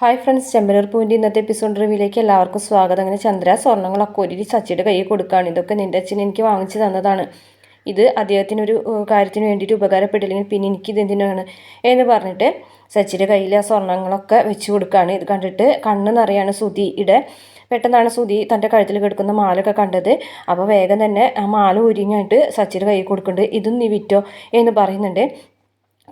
Hi friends ചെമ്പനൂർ പൂവിന്റെ ഇന്നത്തെ episode റിവ്യൂലേക്ക് എല്ലാവർക്കും സ്വാഗതം. അങ്ങനെ ചന്ദ്ര സ്വർണങ്ങളൊക്കെ ഒരു സച്ചിയുടെ കയ്യിൽ കൊടുക്കുകയാണ്. ഇതൊക്കെ നിന്റെ അച്ഛൻ എനിക്ക് വാങ്ങിച്ചു തന്നതാണ്. ഇത് അദ്ദേഹത്തിനൊരു കാര്യത്തിന് വേണ്ടിയിട്ട് ഉപകാരപ്പെട്ടില്ലെങ്കിൽ പിന്നെ എനിക്കിത് എന്തിനാണ് എന്ന് പറഞ്ഞിട്ട് സച്ചിയുടെ കയ്യിൽ ആ സ്വർണങ്ങളൊക്കെ വെച്ച് കൊടുക്കുകയാണ്. ഇത് കണ്ടിട്ട് കണ്ണ് നിറയാണ് സുധിയുടെ പെട്ടെന്നാണ് സുധി തന്റെ കഴുത്തിൽ കിടക്കുന്ന മാലൊക്കെ കണ്ടത്. അപ്പോൾ വേഗം തന്നെ ആ മാല ഒരുങ്ങിയിട്ട് സച്ചിയുടെ കയ്യിൽ കൊടുക്കുന്നുണ്ട്. ഇതും നീ വിറ്റോ എന്ന് പറയുന്നുണ്ട്.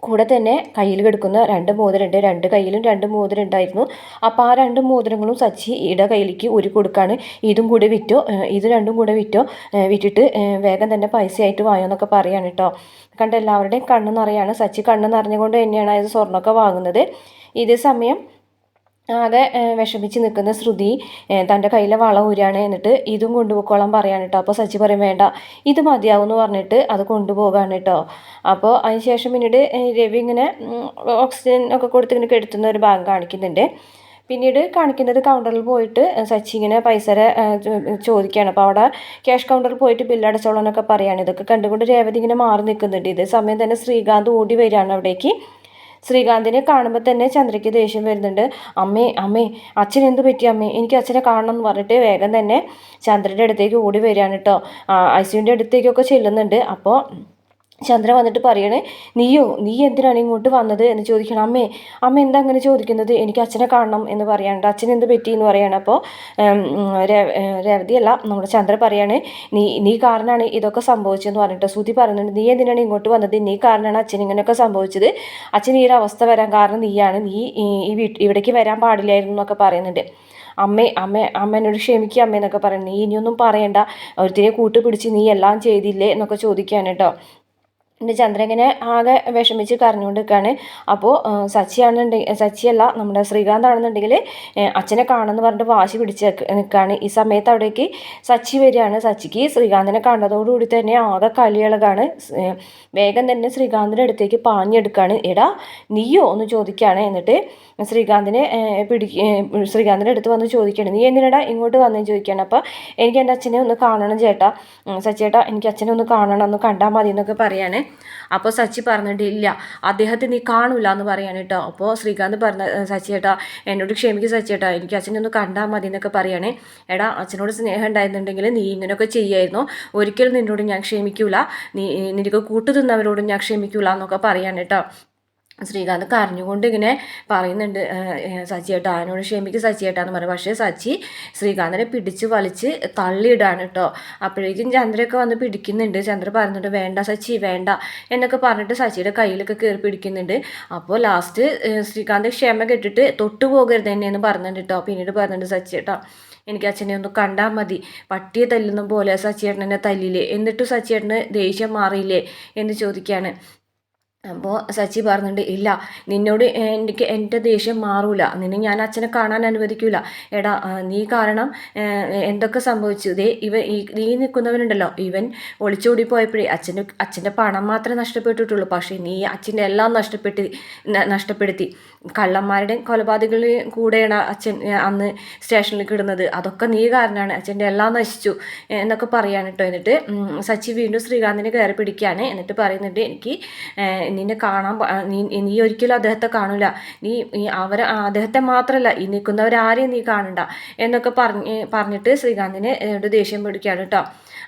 കൂടെ തന്നെ കയ്യിൽ കിടക്കുന്ന രണ്ട് മോതിരമുണ്ട് രണ്ട് കയ്യിലും രണ്ട് മോതിരം ഉണ്ടായിരുന്നു അപ്പോൾ ആ രണ്ട് മോതിരങ്ങളും സച്ചി ഇട കയ്യിലേക്ക് ഒരു കൊടുക്കാണ്. ഇതും കൂടെ വിറ്റോ. ഇത് രണ്ടും കൂടെ വിറ്റോ. വിറ്റിട്ട് വേഗം തന്നെ പൈസയായിട്ട് വായോ എന്നൊക്കെ പറയാണ് കേട്ടോ കണ്ട എല്ലാവരുടെയും കണ്ണ് നിറയാണ്. സച്ചി കണ്ണ് നിറഞ്ഞുകൊണ്ട് തന്നെയാണ് അത് സ്വർണമൊക്കെ വാങ്ങുന്നത്. ഇതേ സമയം ആകെ വിഷമിച്ച് നിൽക്കുന്ന ശ്രുതി തന്റെ കയ്യിലെ വള ഊരാണ് എന്നിട്ട് ഇതും കൊണ്ടുപോയിക്കോളാൻ പറയാണ് കേട്ടോ അപ്പോൾ സച്ചി പറയും വേണ്ട ഇത് മതിയാവും എന്ന് പറഞ്ഞിട്ട് അത് കൊണ്ടുപോകാണ് കേട്ടോ അപ്പോൾ അതിന് ശേഷം പിന്നീട് രവി ഇങ്ങനെ ഓക്സിജൻ ഒക്കെ കൊടുത്ത് ഇങ്ങനെ കെടുത്തുന്ന ഒരു ഭാഗം കാണിക്കുന്നുണ്ട്. പിന്നീട് കാണിക്കുന്നത് കൗണ്ടറിൽ പോയിട്ട് സച്ചി ഇങ്ങനെ പൈസ ചോദിക്കുകയാണ്. അപ്പോൾ അവിടെ ക്യാഷ് കൗണ്ടറിൽ പോയിട്ട് ബില്ലടച്ചോളാം എന്നൊക്കെ പറയാണ്. ഇതൊക്കെ കണ്ടുകൊണ്ട് രേവതി ഇങ്ങനെ മാറി നിൽക്കുന്നുണ്ട്. ഇതേ സമയം തന്നെ ശ്രീകാന്ത് ഓടി വരികയാണ് അവിടേക്ക്. ശ്രീകാന്തിനെ കാണുമ്പോൾ തന്നെ ചന്ദ്രയ്ക്ക് ദേഷ്യം വരുന്നുണ്ട്. അമ്മേ അമ്മേ അച്ഛൻ എന്ത് പറ്റി അമ്മേ? എനിക്ക് അച്ഛനെ കാണണം എന്ന് പറഞ്ഞിട്ട് വേഗം തന്നെ ചന്ദ്രന്റെ അടുത്തേക്ക് ഓടി വരികയാണ് കേട്ടോ ഐസുവിന്റെ അടുത്തേക്കൊക്കെ ചെല്ലുന്നുണ്ട്. അപ്പോൾ ചന്ദ്ര വന്നിട്ട് പറയണേ നീയോ നീ എന്തിനാണ് ഇങ്ങോട്ട് വന്നത്? എന്ന് ചോദിക്കണം. അമ്മേ അമ്മ എന്താ അങ്ങനെ ചോദിക്കുന്നത്? എനിക്ക് അച്ഛനെ കാണണം എന്ന് പറയാനുണ്ട് അച്ഛൻ എന്ത് പറ്റി? എന്ന് പറയാണ്. അപ്പോൾ രവതിയല്ല നമ്മുടെ ചന്ദ്ര പറയാണ് നീ നീ കാരണമാണ് ഇതൊക്കെ സംഭവിച്ചതെന്ന് പറഞ്ഞിട്ട്. ശ്രുതി പറയുന്നുണ്ട് നീ എന്തിനാണ് ഇങ്ങോട്ട് വന്നത്? നീ കാരണമാണ് അച്ഛൻ ഇങ്ങനെയൊക്കെ സംഭവിച്ചത്. അച്ഛൻ ഈ ഒരു അവസ്ഥ വരാൻ കാരണം നീയാണ്. നീ ഈ- വീട്ടിൽ വീട്ട് ഇവിടേക്ക് വരാൻ പാടില്ലായിരുന്നു എന്നൊക്കെ പറയുന്നുണ്ട്. അമ്മേ അമ്മ അമ്മ എന്നോട് ക്ഷമിക്കുക അമ്മ എന്നൊക്കെ പറയുന്നത് നീ ഇനിയൊന്നും പറയണ്ട. ഒരുത്തിനെ കൂട്ടുപിടിച്ച് നീ എല്ലാം ചെയ്തില്ലേ? എന്നൊക്കെ ചോദിക്കാൻ കേട്ടോ. എന്റെ ചന്ദ്രൻ ആകെ വിഷമിച്ച് കരഞ്ഞുകൊണ്ട് നിൽക്കുകയാണ് അപ്പോൾ സച്ചിയാണെന്നുണ്ടെങ്കിൽ സച്ചിയല്ല നമ്മുടെ ശ്രീകാന്ത് ആണെന്നുണ്ടെങ്കിൽ അച്ഛനെ കാണുമെന്ന് പറഞ്ഞിട്ട് വാശി പിടിച്ച് നിൽക്കുകയാണ് ഈ സമയത്ത് അവിടേക്ക് സച്ചി വരികയാണ്. സച്ചിക്ക് ശ്രീകാന്തിനെ കണ്ടതോടുകൂടി തന്നെ ആകെ കലിയളകാണ് വേഗം തന്നെ ശ്രീകാന്തിന്റെ അടുത്തേക്ക് പാഞ്ഞെടുക്കുകയാണ്. എടാ നീയോ? എന്ന് ചോദിക്കുകയാണ്. എന്നിട്ട് ശ്രീകാന്തിനെ പിടി ശ്രീകാന്തിന്റെ അടുത്ത് വന്ന് ചോദിക്കുകയാണ്. നീ എന്തിനടാ ഇങ്ങോട്ട് വന്ന്? ചോദിക്കുകയാണ്. അപ്പോൾ എനിക്ക് എന്റെ അച്ഛനെ ഒന്ന് കാണണം ചേട്ടാ. സച്ചേട്ടാ എനിക്ക് അച്ഛനെ ഒന്ന് കാണണം ഒന്ന് കണ്ടാൽ മതി എന്നൊക്കെ പറയാണ്. അപ്പോൾ സച്ചി പറഞ്ഞിട്ട് ഇല്ല. അദ്ദേഹത്തെ നീ കാണൂല എന്ന് പറയാണ് കേട്ടോ. അപ്പോൾ ശ്രീകാന്ത് പറഞ്ഞ സച്ചി ചേട്ടാ എന്നോട് ക്ഷമിക്കും സച്ചി ചേട്ടാ എനിക്ക് അച്ഛനെ ഒന്ന് കണ്ടാൽ മതി എന്നൊക്കെ പറയണേ. എടാ അച്ഛനോട് സ്നേഹം ഉണ്ടായിരുന്നുണ്ടെങ്കിൽ നീ ഇങ്ങനെയൊക്കെ ചെയ്യായിരുന്നു. ഒരിക്കലും നിന്നോട് ഞാൻ ക്ഷമിക്കൂല. നീ നിനക്ക് കൂട്ടു തിന്നവരോടും ഞാൻ ക്ഷമിക്കൂല എന്നൊക്കെ പറയാൻ കേട്ടോ. ശ്രീകാന്ത് കരഞ്ഞുകൊണ്ട് ഇങ്ങനെ പറയുന്നുണ്ട് സച്ചിയേട്ട സച്ചിയേട്ടാ എന്നോട് ക്ഷമിക്ക് സച്ചിയേട്ടാന്ന് പറയും. പക്ഷേ സച്ചി ശ്രീകാന്തിനെ പിടിച്ച് വലിച്ച് തള്ളിയിടാണ് കേട്ടോ. അപ്പോഴേക്കും ചന്ദ്രയൊക്കെ വന്ന് പിടിക്കുന്നുണ്ട്. ചന്ദ്ര പറയുന്നുണ്ട് വേണ്ട സച്ചി വേണ്ട എന്നൊക്കെ പറഞ്ഞിട്ട് സച്ചിയുടെ കയ്യിലൊക്കെ കയറി പിടിക്കുന്നുണ്ട്. അപ്പോൾ ലാസ്റ്റ് ശ്രീകാന്ത് ക്ഷമ കെട്ടിട്ട് തൊട്ടു പോകരുത് എന്നെ എന്ന് പറഞ്ഞിട്ടുണ്ട് കേട്ടോ. പിന്നീട് പറഞ്ഞിട്ടുണ്ട് സച്ചിയേട്ടാ എനിക്ക് അച്ഛനെ ഒന്ന് കണ്ടാൽ മതി. പട്ടിയെ തല്ലുന്ന പോലെ സച്ചിയേട്ടൻ എന്നെ തല്ലില്ലേ? എന്നിട്ടും സച്ചിയേട്ടന് ദേഷ്യം മാറിയില്ലേ? എന്ന് ചോദിക്കുകയാണ്. അപ്പോൾ സച്ചി പറഞ്ഞിട്ടുണ്ട് ഇല്ല നിന്നോട് എനിക്ക് എന്റെ ദേഷ്യം മാറൂല. നിന്നെ ഞാൻ അച്ഛനെ കാണാൻ അനുവദിക്കൂല. എടാ നീ കാരണം എന്തൊക്കെ സംഭവിച്ചു? ദേ ഇവ ഈ നീ നിൽക്കുന്നവനുണ്ടല്ലോ ഇവൻ ഒളിച്ചോടി പോയപ്പോഴേ അച്ഛന്റെ അച്ഛന്റെ പണം മാത്രമേ നഷ്ടപ്പെട്ടിട്ടുള്ളൂ. പക്ഷേ നീ അച്ഛന്റെ എല്ലാം നഷ്ടപ്പെട്ടി നഷ്ടപ്പെടുത്തി. കള്ളന്മാരുടെയും കൊലപാതകളുടെയും കൂടെയാണ് അച്ഛൻ അന്ന് സ്റ്റേഷനിൽ കിടുന്നത്. അതൊക്കെ നീ കാരണമാണ് അച്ഛന്റെ എല്ലാം നശിച്ചു എന്നൊക്കെ പറയാൻ കേട്ടോ. എന്നിട്ട് സച്ചി വീണ്ടും ശ്രീകാന്തിനെ കയറി പിടിക്കുകയാണ്. എന്നിട്ട് പറയുന്നുണ്ട് എനിക്ക് നിന്നെ കാണാൻ നീ ഒരിക്കലും അദ്ദേഹത്തെ കാണൂല. നീ അവർ അദ്ദേഹത്തെ മാത്രമല്ല ഈ നിൽക്കുന്നവരാരെയും നീ കാണണ്ട എന്നൊക്കെ പറഞ്ഞ് പറഞ്ഞിട്ട് ശ്രീകാന്തിനെ ഒരു ദേഷ്യം പിടിക്കുകയാണ് കേട്ടോ.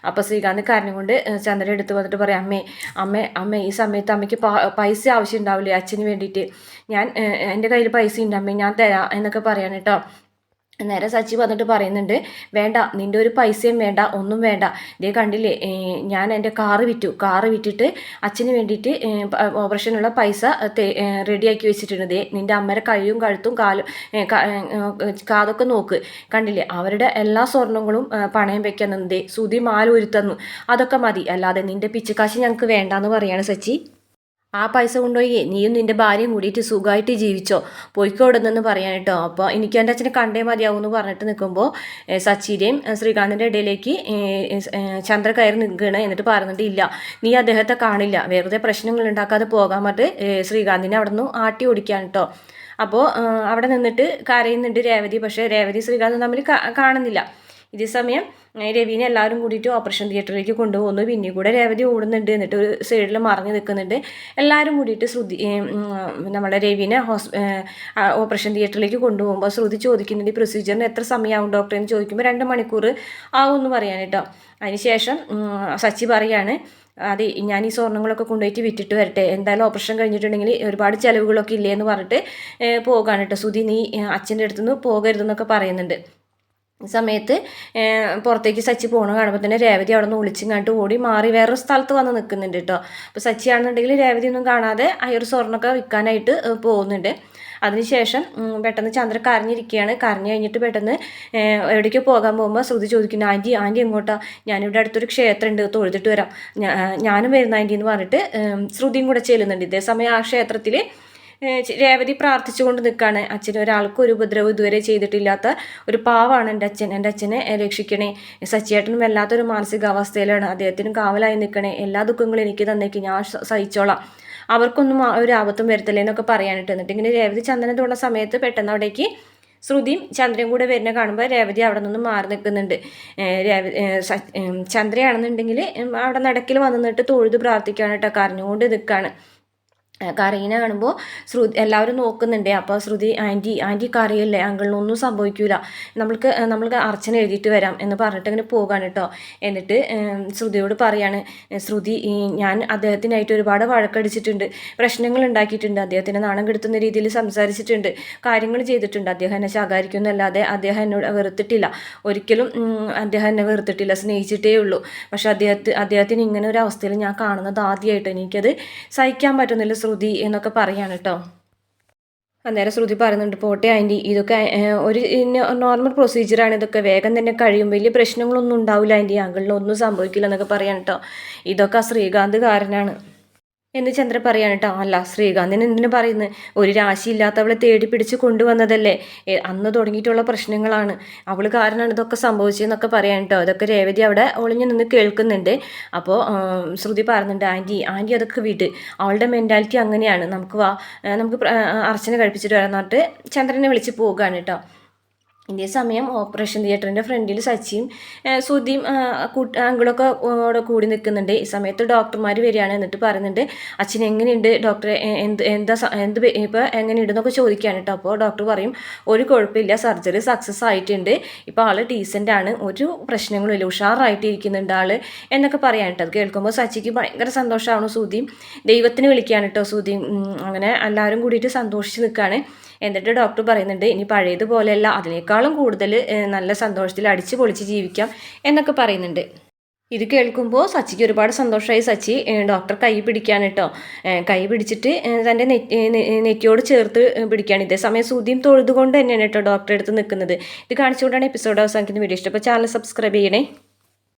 അപ്പോൾ ശ്രീകാന്ത് കരഞ്ഞുകൊണ്ട് ചന്ദ്രൻ എടുത്ത് വന്നിട്ട് പറയാം അമ്മേ അമ്മേ അമ്മേ ഈ സമയത്ത് അമ്മയ്ക്ക് പൈസ ആവശ്യം ഉണ്ടാവില്ലേ? അച്ഛന് വേണ്ടിയിട്ട്. ഞാൻ എന്റെ കയ്യിൽ പൈസ ഉണ്ട് അമ്മേ ഞാൻ തരാം എന്നൊക്കെ പറയാൻ കേട്ടോ. നേരെ സച്ചി വന്നിട്ട് പറയുന്നുണ്ട് വേണ്ട നിന്റെ ഒരു പൈസയും വേണ്ട ഒന്നും വേണ്ട. ഇതേ കണ്ടില്ലേ ഞാൻ എന്റെ കാറ് വിറ്റു. കാറ് വിറ്റിട്ട് അച്ഛന് വേണ്ടിയിട്ട് ഓപ്പറേഷനുള്ള പൈസ റെഡിയാക്കി വെച്ചിട്ടുണ്ട്. ദേ നിന്റെ അമ്മയുടെ കഴിയും കഴുത്തും കാലും കാതൊക്കെ നോക്ക്. കണ്ടില്ലേ അവരുടെ എല്ലാ സ്വർണങ്ങളും പണയം വെക്കാൻ ദേ സുതി മാല ഉരുത്തന്നു അതൊക്കെ മതി. അല്ലാതെ നിന്റെ പിച്ചക്കാശ് ഞങ്ങൾക്ക് വേണ്ടാന്ന് പറയാണ് സച്ചി. ആ പൈസ കൊണ്ടുപോയി നീയും നിന്റെ ഭാര്യയും കൂടിയിട്ട് സുഖമായിട്ട് ജീവിച്ചോ. പോയിക്കോടുന്നെന്ന് പറയാൻ കേട്ടോ. അപ്പോൾ എനിക്ക് എന്റെ അച്ഛനെ കണ്ടേ മതിയാവും എന്ന് പറഞ്ഞിട്ട് നിൽക്കുമ്പോൾ സച്ചിന്റെയും ശ്രീകാന്തിന്റെ ഇടയിലേക്ക് ചന്ദ്ര കയറി നിൽക്കുകയാണ് എന്നിട്ട് പറഞ്ഞിട്ട് ഇല്ല. നീ അദ്ദേഹത്തെ കാണില്ല. വെറുതെ പ്രശ്നങ്ങൾ ഉണ്ടാക്കാതെ പോകാൻ പറഞ്ഞിട്ട് ശ്രീകാന്തിനെ അവിടെ നിന്ന് ആട്ടി ഓടിക്കാൻ കേട്ടോ. അപ്പോൾ അവിടെ നിന്നിട്ട് കരയുന്നുണ്ട് രേവതി. പക്ഷേ രേവതി ശ്രീകാന്തും തമ്മിൽ കാണുന്നില്ല. ഇതേ സമയം രവീനെ എല്ലാവരും കൂടിയിട്ട് ഓപ്പറേഷൻ തിയേറ്ററിലേക്ക് കൊണ്ടുപോകുന്നു. പിന്നെ കൂടെ രേവതി ഓടുന്നുണ്ട്. എന്നിട്ട് ഒരു സൈഡിൽ മറിഞ്ഞു നിൽക്കുന്നുണ്ട്. എല്ലാവരും കൂടിയിട്ട് ശ്രുതി നമ്മുടെ രവീനെ ഹോസ് ഓപ്പറേഷൻ തിയേറ്ററിലേക്ക് കൊണ്ടുപോകുമ്പോൾ ശ്രുതി ചോദിക്കുന്നുണ്ട് ഈ പ്രൊസീജിയറിന് എത്ര സമയമാവും ഡോക്ടർ എന്ന് ചോദിക്കുമ്പോൾ രണ്ട് മണിക്കൂർ ആവുമെന്ന് പറയാൻ കേട്ടോ. അതിനുശേഷം സച്ചി പറയാണ് അതെ ഞാൻ ഈ സ്വർണങ്ങളൊക്കെ കൊണ്ടുപോയിട്ട് വിറ്റിട്ട് വരട്ടെ. എന്തായാലും ഓപ്പറേഷൻ കഴിഞ്ഞിട്ടുണ്ടെങ്കിൽ ഒരുപാട് ചിലവുകളൊക്കെ ഇല്ലേ? എന്ന് പറഞ്ഞിട്ട് പോകാണ് കേട്ടോ. സുധി നീ അച്ഛന്റെ അടുത്തുനിന്ന് പോകരുതെന്നൊക്കെ പറയുന്നുണ്ട്. സമയത്ത് പുറത്തേക്ക് സച്ചി പോകണ കാണുമ്പോൾ തന്നെ രേവതി അവിടെ നിന്ന് ഒളിച്ചിങ്ങാണ്ട് ഓടി മാറി വേറൊരു സ്ഥലത്ത് വന്ന് നിൽക്കുന്നുണ്ട് കേട്ടോ അപ്പോൾ സച്ചി ആണെന്നുണ്ടെങ്കിൽ രേവതി ഒന്നും കാണാതെ അയ്യൊരു സ്വർണമൊക്കെ വിൽക്കാനായിട്ട് പോകുന്നുണ്ട്. അതിനുശേഷം പെട്ടെന്ന് ചന്ദ്ര കരഞ്ഞിരിക്കുകയാണ് കരഞ്ഞു കഴിഞ്ഞിട്ട് പെട്ടെന്ന് എവിടേക്ക് പോകാൻ പോകുമ്പോൾ ശ്രുതി ചോദിക്കുന്നു ആന്റി ആന്റി എങ്ങോട്ടാ? ഞാനിവിടെ അടുത്തൊരു ക്ഷേത്രം ഉണ്ട് തൊഴുതിട്ട് വരാം. ഞാനും വരുന്ന ആന്റി എന്ന് പറഞ്ഞിട്ട് ശ്രുതിയും കൂടെ ചെല്ലുന്നുണ്ട്. ഇതേ സമയം ആ ക്ഷേത്രത്തിൽ രേവതി പ്രാർത്ഥിച്ചുകൊണ്ട് നിൽക്കുകയാണ് അച്ഛൻ ഒരാൾക്കും ഒരു ഉപദ്രവം ഇതുവരെ ചെയ്തിട്ടില്ലാത്ത ഒരു പാവാണ് എന്റെ അച്ഛൻ. എന്റെ അച്ഛനെ രക്ഷിക്കണേ. സച്ചിയേട്ടനും വല്ലാത്തൊരു മാനസികാവസ്ഥയിലാണ്. അദ്ദേഹത്തിനും കാവലായി നിൽക്കണേ എല്ലാ ദുഃഖങ്ങളും എനിക്ക് തന്നേക്ക്. ഞാൻ സഹിച്ചോളാം. അവർക്കൊന്നും ഒരു ആപത്തും വരുത്തില്ല എന്നൊക്കെ പറയാനിട്ട് എന്നിട്ട് ഇങ്ങനെ രേവതി ചന്ദനത്തുള്ള സമയത്ത് പെട്ടെന്ന് അവിടേക്ക് ശ്രുതിയും ചന്ദ്രയും കൂടെ വരുന്ന കാണുമ്പോൾ രേവതി അവിടെ നിന്ന് മാറി നിൽക്കുന്നുണ്ട്. ഏഹ് രേവ ഏഹ് സ- ഏഹ് ചന്ദ്രയാണെന്നുണ്ടെങ്കിൽ അവിടെ നടക്കിൽ വന്നിട്ട് തൊഴുത് പ്രാർത്ഥിക്കുകയാണ് കേട്ടോ കരഞ്ഞുകൊണ്ട് നിൽക്കുകയാണ് കരയിന കാണുമ്പോൾ ശ്രുതി എല്ലാവരും നോക്കുന്നുണ്ട്. അപ്പോൾ ശ്രുതി ആന്റി ആന്റി കറിയല്ലേ അങ്കിളിനൊന്നും സംഭവിക്കൂല. നമ്മൾക്ക് നമ്മൾക്ക് അർച്ചന എഴുതിയിട്ട് വരാം എന്ന് പറഞ്ഞിട്ട് അങ്ങനെ പോകാണ് കേട്ടോ എന്നിട്ട് ശ്രുതിയോട് പറയാണ് ശ്രുതി ഞാൻ അദ്ദേഹത്തിനായിട്ട് ഒരുപാട് വഴക്കടിച്ചിട്ടുണ്ട്. പ്രശ്നങ്ങൾ ഉണ്ടാക്കിയിട്ടുണ്ട്. അദ്ദേഹത്തിനെ നാണം കെടുത്തുന്ന രീതിയിൽ സംസാരിച്ചിട്ടുണ്ട്. കാര്യങ്ങൾ ചെയ്തിട്ടുണ്ട്. അദ്ദേഹം എന്നെ ശകാരിക്കുന്നല്ലാതെ അദ്ദേഹം എന്നോട് വെറുത്തിട്ടില്ല. ഒരിക്കലും അദ്ദേഹം എന്നെ വെറുത്തിട്ടില്ല. സ്നേഹിച്ചിട്ടേ ഉള്ളൂ. പക്ഷേ അദ്ദേഹത്തെ അദ്ദേഹത്തിന് ഇങ്ങനെ ഒരു അവസ്ഥയിൽ ഞാൻ കാണുന്നത് ആദ്യമായിട്ട് എനിക്കത് സഹിക്കാൻ പറ്റുന്നില്ല. ശ്രുതി എന്നൊക്കെ പറയാണ് കേട്ടോ. അന്നേരം ശ്രുതി പറയുന്നുണ്ട് പോട്ടെ ആന്റി ഇതൊക്കെ ഒരു നോർമൽ പ്രൊസീജിയറാണ് ഇതൊക്കെ വേഗം തന്നെ കഴിയും. വലിയ പ്രശ്നങ്ങളൊന്നും ഉണ്ടാവില്ല ആന്റി. അങ്കിളിനൊന്നും സംഭവിക്കില്ല എന്നൊക്കെ പറയാൻ കേട്ടോ. ഇതൊക്കെ ശ്രീകാന്ത് കാരനാണ്. എന്ന് ചന്ദ്ര പറയാണ് കേട്ടോ അല്ല ശ്രീകാന്തിന് എന്തിനു പറയുന്നത് ഒരു രാശിയില്ലാത്തവളെ തേടി പിടിച്ച് കൊണ്ടുവന്നതല്ലേ? അന്ന് തുടങ്ങിയിട്ടുള്ള പ്രശ്നങ്ങളാണ്. അവൾ കാരണമാണ് ഇതൊക്കെ സംഭവിച്ചതെന്നൊക്കെ പറയാൻ കേട്ടോ അതൊക്കെ രേവതി അവിടെ ഒളിഞ്ഞു നിന്ന് കേൾക്കുന്നുണ്ട്. അപ്പോൾ ശ്രുതി പറയുന്നുണ്ട് ആന്റി ആന്റി അതൊക്കെ വിട് അവളുടെ മെന്റാലിറ്റി അങ്ങനെയാണ്. നമുക്ക് വാ നമുക്ക് അർച്ചന കഴിപ്പിച്ചിട്ട് വരാന്ന് പറഞ്ഞിട്ട് ചന്ദ്രനെ വിളിച്ച് പോവുകയാണ് കേട്ടോ ഇതേ സമയം ഓപ്പറേഷൻ തിയേറ്ററിന്റെ ഫ്രണ്ടിൽ സച്ചിയും സുധിയും കൂട്ട് അങ്കിളൊക്കെ അവിടെ കൂടി നിൽക്കുന്നുണ്ട്. ഈ സമയത്ത് ഡോക്ടർമാർ വരികയാണ് എന്നിട്ട് പറയുന്നുണ്ട് അച്ഛൻ എങ്ങനെയുണ്ട്? ഡോക്ടറെ എന്ത് എന്താ എന്ത് ഇപ്പോൾ എങ്ങനെയുണ്ടെന്നൊക്കെ ചോദിക്കുകയാണ് കേട്ടോ അപ്പോൾ ഡോക്ടർ പറയും ഒരു കുഴപ്പമില്ല സർജറി സക്സസ് ആയിട്ടുണ്ട്. ഇപ്പോൾ ആൾ ഡീസന്റ് ആണ്. ഒരു പ്രശ്നങ്ങളും ഇല്ല ഉഷാറായിട്ട് ഇരിക്കുന്നുണ്ട് ആൾ എന്നൊക്കെ പറയാൻ കേട്ടോ അത് കേൾക്കുമ്പോൾ സച്ചിക്ക് ഭയങ്കര സന്തോഷമാണ് സുധിയും ദൈവത്തിന് വിളിക്കുകയാണ് കേട്ടോ സുധിയും അങ്ങനെ എല്ലാവരും കൂടിയിട്ട് സന്തോഷിച്ച് നിൽക്കുകയാണ്. എന്നിട്ട് ഡോക്ടർ പറയുന്നുണ്ട് ഇനി പഴയതുപോലെയല്ല അതിനേക്കാളും കൂടുതൽ നല്ല സന്തോഷത്തിൽ അടിച്ച് പൊളിച്ച് ജീവിക്കാം എന്നൊക്കെ പറയുന്നുണ്ട്. ഇത് കേൾക്കുമ്പോൾ സച്ചിക്ക് ഒരുപാട് സന്തോഷമായി സച്ചി. ഡോക്ടർ കൈ പിടിക്കാൻ കേട്ടോ കൈ പിടിച്ചിട്ട് തന്റെ നെറ്റ് നെറ്റിയോട് ചേർത്ത് പിടിക്കുകയാണ് ഇതേ സമയം സൂതിയും തൊഴുതുകൊണ്ട് തന്നെയാണ് കേട്ടോ ഡോക്ടറെ അടുത്ത് നിൽക്കുന്നത്. ഇത് കാണിച്ചുകൊണ്ടാണ് എപ്പിസോഡ് അവസാനിക്കുന്ന വീഡിയോ ഇഷ്ടപ്പെട്ട ചാനൽ സബ്സ്ക്രൈബ് ചെയ്യണേ.